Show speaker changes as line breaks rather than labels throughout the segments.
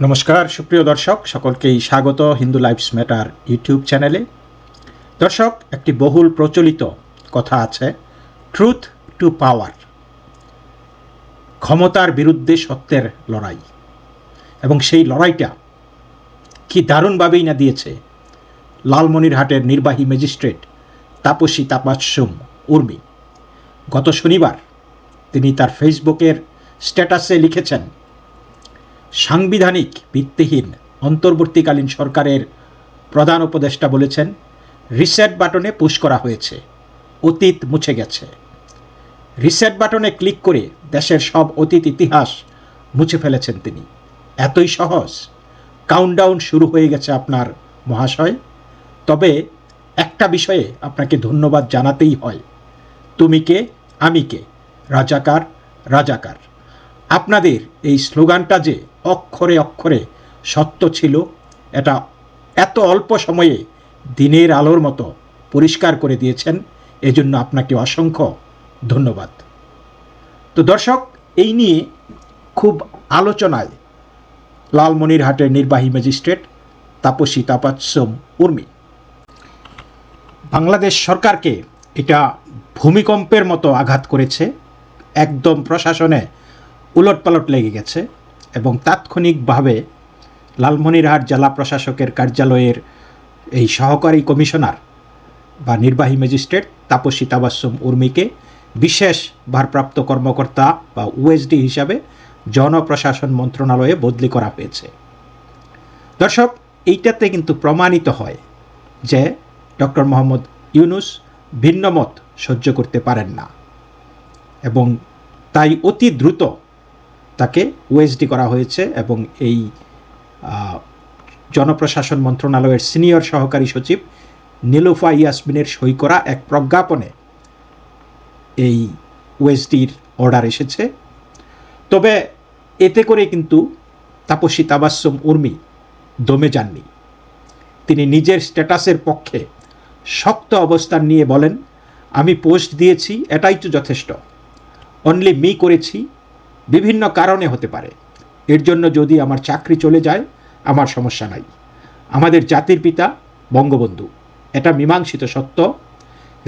নমস্কার, সুপ্রিয় দর্শক, সকলকেই স্বাগত হিন্দু লাইফস ম্যাটার ইউটিউব চ্যানেলে। দর্শক, একটি বহুল প্রচলিত কথা আছে, ট্রুথ টু পাওয়ার ক্ষমতার বিরুদ্ধে সত্যের লড়াই। এবং সেই লড়াইটা কি দারুণভাবেই না দিয়েছে লালমনিরহাটের নির্বাহী ম্যাজিস্ট্রেট তাপসী তাপাস্যম উর্মি। গত শনিবার তিনি তার ফেসবুকের স্ট্যাটাসে লিখেছেন সাংবিধানিক ভিত্তিহীন অন্তর্বর্তীকালীন সরকারের প্রধান উপদেষ্টা বলেছেন, রিসেট বাটনে পুশ করা হয়েছে, অতীত মুছে গেছে। রিসেট বাটনে ক্লিক করে দেশের সব অতীত ইতিহাস মুছে ফেলেছেন তিনি। এতই সহজ। কাউন্টডাউন শুরু হয়ে গেছে আপনার মহাশয়। তবে একটা বিষয়ে আপনাকে ধন্যবাদ জানাতেই হয়। তুমি কে, আমি কে? রাজাকার রাজাকার। আপনাদের এই স্লোগানটা যে অক্ষরে অক্ষরে সত্য ছিল। এটা এত অল্প সময়ে দিনের আলোর মতো পরিষ্কার করে দিয়েছেন। এজন্য আপনাকে অসংখ্য ধন্যবাদ। তো দর্শক, এই নিয়ে খুব আলোচনায় লালমনিরহাটের নির্বাহী ম্যাজিস্ট্রেট তাপসী তাপাচ্যম উর্মি। বাংলাদেশ সরকারকে এটা ভূমিকম্পের মতো আঘাত করেছে। একদম প্রশাসনে উলটপালট লেগে গেছে। এবং তাৎক্ষণিকভাবে লালমনিরহাট জেলা প্রশাসকের কার্যালয়ের এই সহকারী কমিশনার বা নির্বাহী ম্যাজিস্ট্রেট তাপসী তাবাসুম উর্মিকে বিশেষ ভারপ্রাপ্ত কর্মকর্তা বা ওএসডি হিসাবে জনপ্রশাসন মন্ত্রণালয়ে বদলি করা হয়েছে। দর্শক, এইটাতে কিন্তু প্রমাণিত হয় যে ডক্টর মোহাম্মদ ইউনুস ভিন্নমত সহ্য করতে পারেন না এবং তাই অতি দ্রুত তাকে ওএসডি করা হয়েছে এবং এই জনপ্রশাসন মন্ত্রণালয়ের সিনিয়র সহকারী সচিব নীলুফা ইয়াসমিনের সই করা এক প্রজ্ঞাপনে এই ওএসডির অর্ডার এসেছে। তবে এতে করে কিন্তু তাপসী তাবাসম উর্মি দমে যাননি। তিনি নিজের স্ট্যাটাসের পক্ষে শক্ত অবস্থান নিয়ে বলেন, আমি পোস্ট দিয়েছি, এটাই তো যথেষ্ট। অনলি মি করেছি বিভিন্ন কারণে হতে পারে। এর জন্য যদি আমার চাকরি চলে যায়, আমার সমস্যা নাই। আমাদের জাতির পিতা বঙ্গবন্ধু। এটা মীমাংসিত সত্য।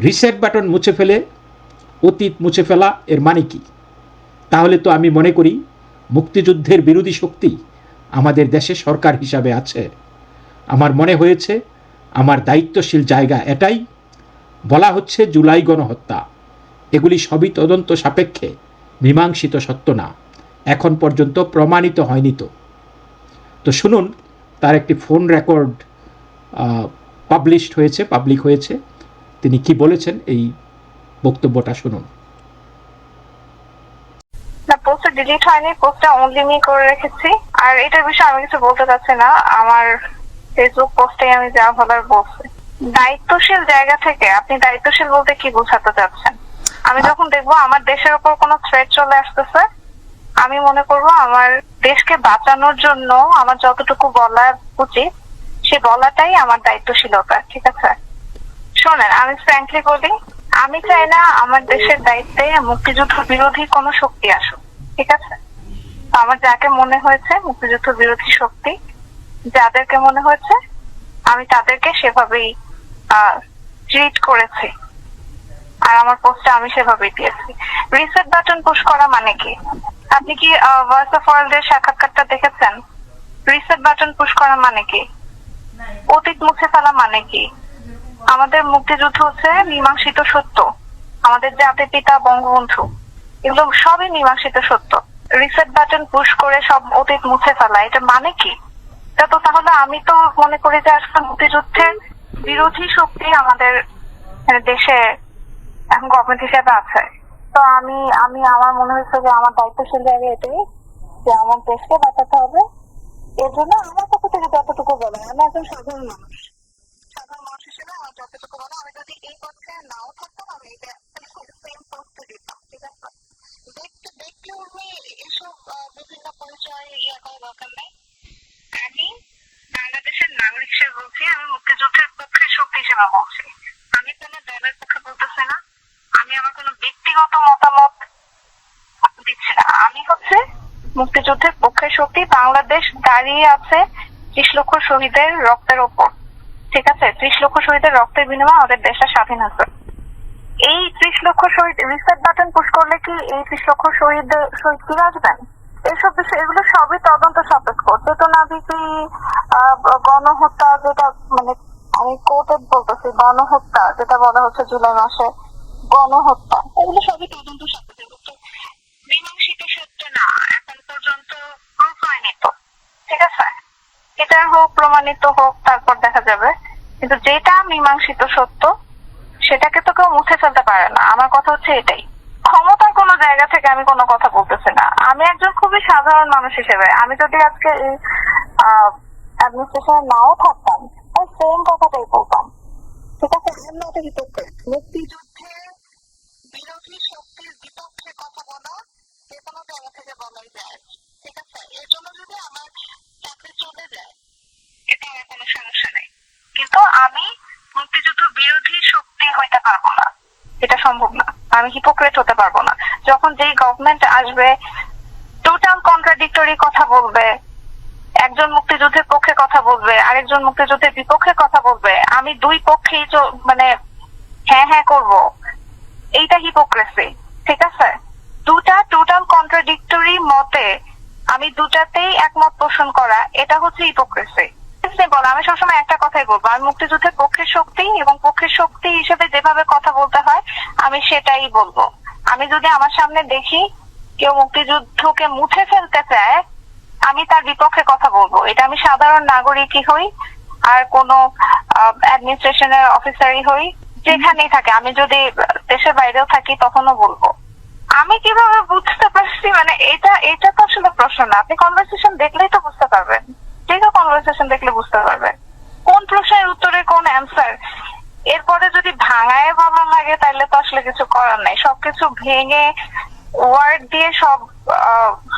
রিসেট বাটন মুছে ফেলে, অতীত মুছে ফেলা এর মানে কি? তাহলে তো আমি মনে করি, মুক্তিযুদ্ধের বিরোধী শক্তি আমাদের দেশে সরকার হিসাবে আছে। আমার মনে হয়েছে, আমার দায়িত্বশীল জায়গা এটাই। বলা হচ্ছে জুলাই গণহত্যা। এগুলি সবই তদন্ত সাপেক্ষে। মীমাংসিত সত্য না। এখন পর্যন্ত প্রমাণিত হয়নি তো। তো শুনুন, তার একটি ফোন রেকর্ড পাবলিশড হয়েছে, পাবলিক হয়েছে। তিনি কি বলেছেন এই বক্তব্যটা শুনুন।
না, পোস্টটা ডিলিট হয়নি, পোস্টটা অনলি মি করে রেখেছি। আর এটার বিষয়ে আমি কিছু বলতে চাচ্ছি না। আমার ফেসবুক পোস্টে আমি যা বলার বলছি। দায়িত্বশীল জায়গা থেকে আপনি দায়িত্বশীল বলতে কি বোঝাতে চাচ্ছেন? আমি যখন দেখব আমার দেশের উপর কোনো থ্রেট চলে আসতেছে, আমি মনে করব আমার দেশকে বাঁচানোর জন্য আমার যতটুকু বলা উচিত, সে বলাটাই আমার দায়িত্বশীলতা ঠিক আছে? শোনেন, আমি ফ্র্যাঙ্কলি বলি, আমি চাই না আমার দেশের দায়িত্বে মুক্তিযুদ্ধ বিরোধী কোনো শক্তি আসুক, ঠিক আছে? আমার যাকে মনে হয়েছে মুক্তিযুদ্ধ বিরোধী শক্তি, যাদেরকে মনে হয়েছে, আমি তাদেরকে সেভাবেই ট্রিট করেছি। আর আমার পোস্টে আমি সেভাবেই দিয়েছি। রিসেট বাটন পুশ করা মানে কি? আপনি কি ভয়েস অফ ওয়ার্ল্ডের সাক্ষাৎকারটা দেখেছেন? রিসেট বাটন পুশ করা মানে কি? অতীত মুছে ফেলা মানে কি? আমাদের মুক্তিযুদ্ধ হচ্ছে মীমাংসিত সত্য। আমাদের জাতির পিতা, বঙ্গবন্ধু, এগুলো সবই মীমাংসিত সত্য। রিসেট বাটন পুশ করে সব অতীত মুছে ফেলা, এটা মানে কি? তো তাহলে আমি তো মনে করি যে আসলে মুক্তিযুদ্ধের বিরোধী শক্তি আমাদের দেশে এখন গভর্নমেন্ট হিসেবে আছে। তো আমি আমি, আমার মনে হচ্ছে যে আমার দায়িত্বশীল জায়গা এটাই, যে আমার দেশকে বাঁচাতে হবে। এর জন্য আমার পক্ষ থেকে যতটুকু বলে আমি একজন সাধারণ মানুষ। ইয়ে আমি বাংলাদেশের নাগরিক মুক্তিযুদ্ধের পক্ষে শক্তি হিসেবে বলছি। আমি কোনো দলের পক্ষে বলতেছি না। আমি আমার কোনো ব্যক্তিগত মতামত দিচ্ছি না। আমি হচ্ছে মুক্তিযুদ্ধের পক্ষে শক্তি, বাংলাদেশ দাঁড়িয়ে আছে ত্রিশ লক্ষ শহীদের রক্তের ওপর। ঠিক আছে? ত্রিশ লক্ষ শহীদের রক্তের বিনিময়ে আমাদের দেশটা স্বাধীন হয়েছে এই ত্রিশ লক্ষ শহীদ রিসেট বাটন পুশ করলে কি এই ত্রিশ লক্ষ শহীদ শহীদ ফিরে আসবেন? এইসব বিষয় এগুলো সবই তদন্ত সাপেক্ষ। চেতনা বিপি গণহত্যা যেটা মানে আমি কোর্টে বলতেছি, গণহত্যা যেটা বলা হচ্ছে জুলাই মাসে গণহত্যা। এগুলো সবই তদন্ত সাপেক্ষ কিন্তু মীমাংসিত সত্য না এখন পর্যন্ত প্রুফ হয়নি তো। ঠিক আছে? এটা হোক প্রমাণিত হোক তারপর দেখা যাবে। কিন্তু যেটা মীমাংসিত সত্য সেটাকে তো কেউ মুছে ফেলতে পারে না। আমার কথা হচ্ছে এটাই। ক্ষমতার কোনো জায়গা থেকে আমি কোনো কথা বলতেছি না। আমি একজন খুবই সাধারণ মানুষ হিসেবে। আমি যদি আজকে এই অ্যাডমিনিস্ট্রেশনে নাও থাকতাম সেম কথাটাই বলতাম। ঠিক আছে? a hypocrite. মুক্তিযুদ্ধের বিরোধী শক্তির বিপক্ষে কথা বলা যে কোনো জায়গা বলাই যায় ঠিক আছে এর জন্য যদি আমার চাকরি চলে যায় এটা আমার কোনো সমস্যা নেই কিন্তু আমি মুক্তিযুদ্ধ বিরোধী শক্তি হইতে পারব না। এটা সম্ভব না। আমি হিপোক্রেট হতে পারব না। যখন যেই গভর্নমেন্ট আসবে টোটাল কন্ট্রাডিক্টরি কথা বলবে, একজন মুক্তিযুদ্ধের পক্ষে কথা বলবে, আরেকজন মুক্তিযুদ্ধের বিপক্ষে কথা বলবে, আমি দুই পক্ষেই মানে হ্যাঁ হ্যাঁ করব। এইটা হিপোক্রেসি ঠিক আছে? দুটা টোটাল কন্ট্রাডিক্টরি মতে আমি দুটাতেই একমত পোষণ করা, এটা হচ্ছে হিপোক্রেসি সিম্পল আমি সবসময় একটা কথাই বলব, আমি মুক্তিযুদ্ধের পক্ষের শক্তি এবং পক্ষের শক্তি হিসেবে যেভাবে কথা বলতে হয়, আমি সেটাই বলব। আমি যদি আমার সামনে দেখি কেউ মুক্তিযুদ্ধকে মুছে ফেলতে চায়, আমি তার বিপক্ষে কথা বলব। এটা আমি সাধারণ নাগরিকই হই, আর কোনো অ্যাডমিনিস্ট্রেশনের অফিসারই হই, যেখানেই থাকে। আমি যদি দেশের বাইরেও থাকি, তখনও বলব। আমি কীভাবে বুঝতে পারছি? মানে এটা এটা তো আসলে প্রশ্ন না। আপনি কনভারসেশন দেখলেই তো বুঝতে পারবেন। যে কেউ কনভারসেশন দেখলে বুঝতে পারবেন। কোন প্রশ্নের উত্তরে কোন অ্যান্সার এরপরে যদি ভাঙায় বলা লাগে, তাহলে তো আসলে কিছু করার নাই। সবকিছু ভেঙে ওয়ার্ড দিয়ে সব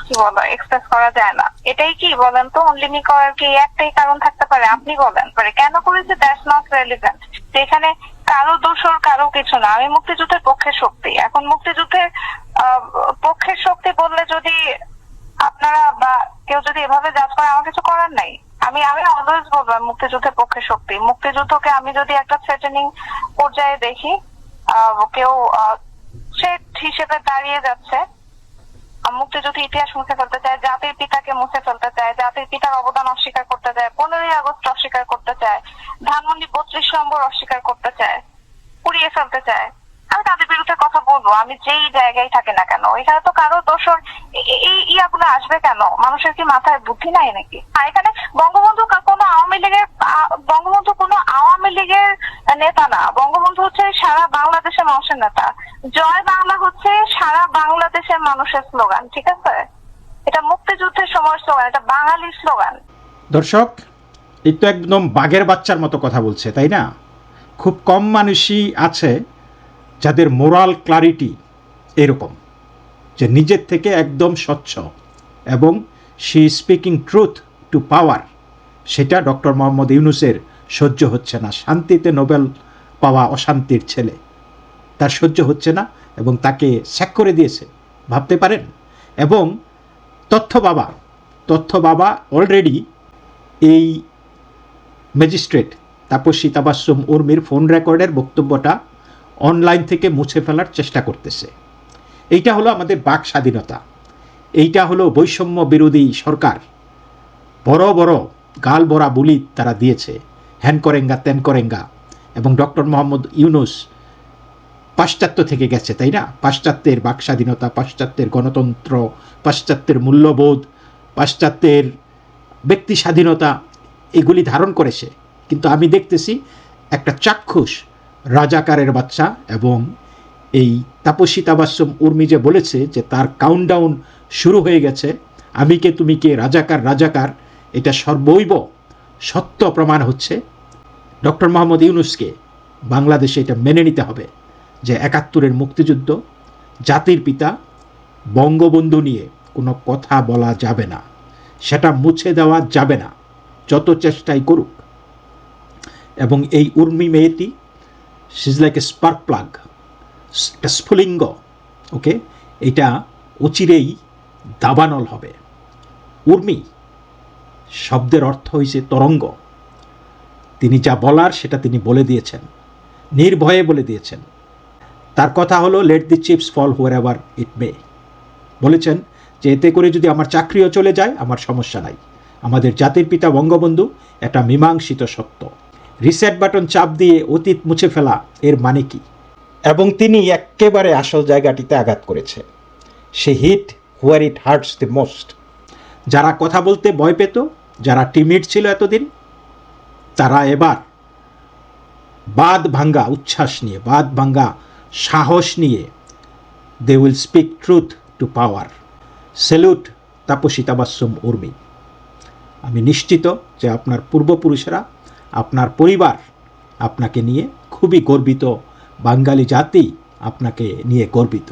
কি বলো এক্সপ্রেস করা যায় না। এটাই কি বলেন তো? অনলিমি করার কি একটাই কারণ থাকতে পারে? আপনি বলেন। পারে কেন করেছে? দ্যাটস নট রেলিভেন্ট যেখানে কারও দোষর কারও কিছু না। আমি মুক্তিযুদ্ধের পক্ষে শক্তি। এখন মুক্তিযুদ্ধের আহ, পক্ষের শক্তি বললে যদি আপনারা বা কেউ যদি এভাবে জাজ করে আমার কিছু করার নাই। আমি আমি অলওয়েজ বলব মুক্তিযুদ্ধের পক্ষে শক্তি। মুক্তিযুদ্ধকে আমি যদি একটা থ্রেটেনিং পর্যায়ে দেখি কেউ সেট হিসেবে দাঁড়িয়ে যাচ্ছে মুক্তিযুদ্ধ ইতিহাস মুছে ফেলতে চায়, জাতির পিতাকে মুছে ফেলতে চায়, জাতির পিতার অবদান অস্বীকার করতে চায়, পনেরোই আগস্ট অস্বীকার করতে চায়, ধানমন্ডি বত্রিশ নম্বর অস্বীকার করতে চায়, পুড়িয়ে ফেলতে চায়। আমি তাদের বিরুদ্ধে কথা বলব, আমি যেই জায়গায় থাকি না কেন, এখানে তো কারও দোষর এই ইয়াগুলো আসবে কেন? মানুষের কি মাথায় বুদ্ধি নাই নাকি? আর এখানে বঙ্গবন্ধু আওয়ামী লীগের বঙ্গবন্ধু কোনো আওয়ামী লীগের নেতা না। বঙ্গবন্ধু হচ্ছে সারা বাংলাদেশের মানুষের নেতা। জয় বাংলা হচ্ছে সারা বাংলাদেশের মানুষের স্লোগান, ঠিক আছে? এটা মুক্তিযুদ্ধের সময় স্লোগান, এটা বাঙালির স্লোগান।
দর্শক, এই তো একদম বাঘের বাচ্চার মতো কথা বলছে, তাই না? খুব কম মানুষই আছে যাদের মোরাল ক্লারিটি এরকম, যে নিজের থেকে একদম স্বচ্ছ এবং she speaking truth to power সেটা ডক্টর মোহাম্মদ ইউনুসের সহ্য হচ্ছে না। শান্তিতে নোবেল পাওয়া অশান্তির ছেলে। তার সহ্য হচ্ছে না এবং তাকে স্যাক করে দিয়েছে। ভাবতে পারেন? এবং তথ্য বাবা তথ্য বাবা অলরেডি এই ম্যাজিস্ট্রেট তাপসী তাবাসুম উর্মির ফোন রেকর্ডের বক্তব্যটা অনলাইন থেকে মুছে ফেলার চেষ্টা করতেছে। এইটা হলো আমাদের বাক স্বাধীনতা। এইটা হলো বৈষম্য বিরোধী সরকার। বড় বড় গাল বড়া বুলি তারা দিয়েছে। হ্যান করেঙ্গা এবং ডক্টর মোহাম্মদ ইউনুস পাশ্চাত্য থেকে গেছে, তাই না? পাশ্চাত্যের বাক স্বাধীনতা পাশ্চাত্যের গণতন্ত্র, পাশ্চাত্যের মূল্যবোধ, পাশ্চাত্যের ব্যক্তি স্বাধীনতা, এগুলি ধারণ করেছে। কিন্তু আমি দেখতেছি একটা চাক্ষুষ রাজাকারের বাচ্চা এবং এই তাপসী তাবাসম উর্মি যে বলেছে যে তার কাউন্টডাউন শুরু হয়ে গেছে, আমি কে, তুমি কে, রাজাকার রাজাকার এটা সর্বৈব সত্য প্রমাণ হচ্ছে ডক্টর মোহাম্মদ ইউনুসকে বাংলাদেশে এটা মেনে নিতে হবে যে একাত্তরের মুক্তিযুদ্ধ, জাতির পিতা, বঙ্গবন্ধু নিয়ে কোনো কথা বলা যাবে না। সেটা মুছে দেওয়া যাবে না। যত চেষ্টাই করুক। এবং এই উর্মি মেয়েটি she's like a spark plug স্ফুলিঙ্গ okay এটা অচিরেই দাবানল হবে। উর্মি শব্দের অর্থ হয়েছে তরঙ্গ। তিনি যা বলার সেটা তিনি বলে দিয়েছেন, নির্ভয়ে বলে দিয়েছেন। তার কথা হলো let the chips fall wherever it may বলেছেন যে, এতে করে যদি আমার চাকরিও চলে যায়, আমার সমস্যা নাই। আমাদের জাতির পিতা বঙ্গবন্ধু একটা মীমাংসিত সত্য। রিসেট বাটন চাপ দিয়ে অতীত মুছে ফেলা, এর মানে কি? এবং তিনি একেবারে আসল জায়গাটিতে আঘাত করেছে। সে hit where it hurts the most যারা কথা বলতে ভয় পেত, যারা টিমিড ছিল এতদিন, তারা এবার বাদ ভাঙ্গা, উচ্ছ্বাস নিয়ে, বাদ ভাঙ্গা সাহস নিয়ে they will speak truth to power salute Tapasi Tabassum Urmi আমি নিশ্চিত যে আপনার পূর্বপুরুষেরা, আপনার পরিবার আপনাকে নিয়ে খুবই গর্বিত, বাঙালি জাতি আপনাকে নিয়ে গর্বিত।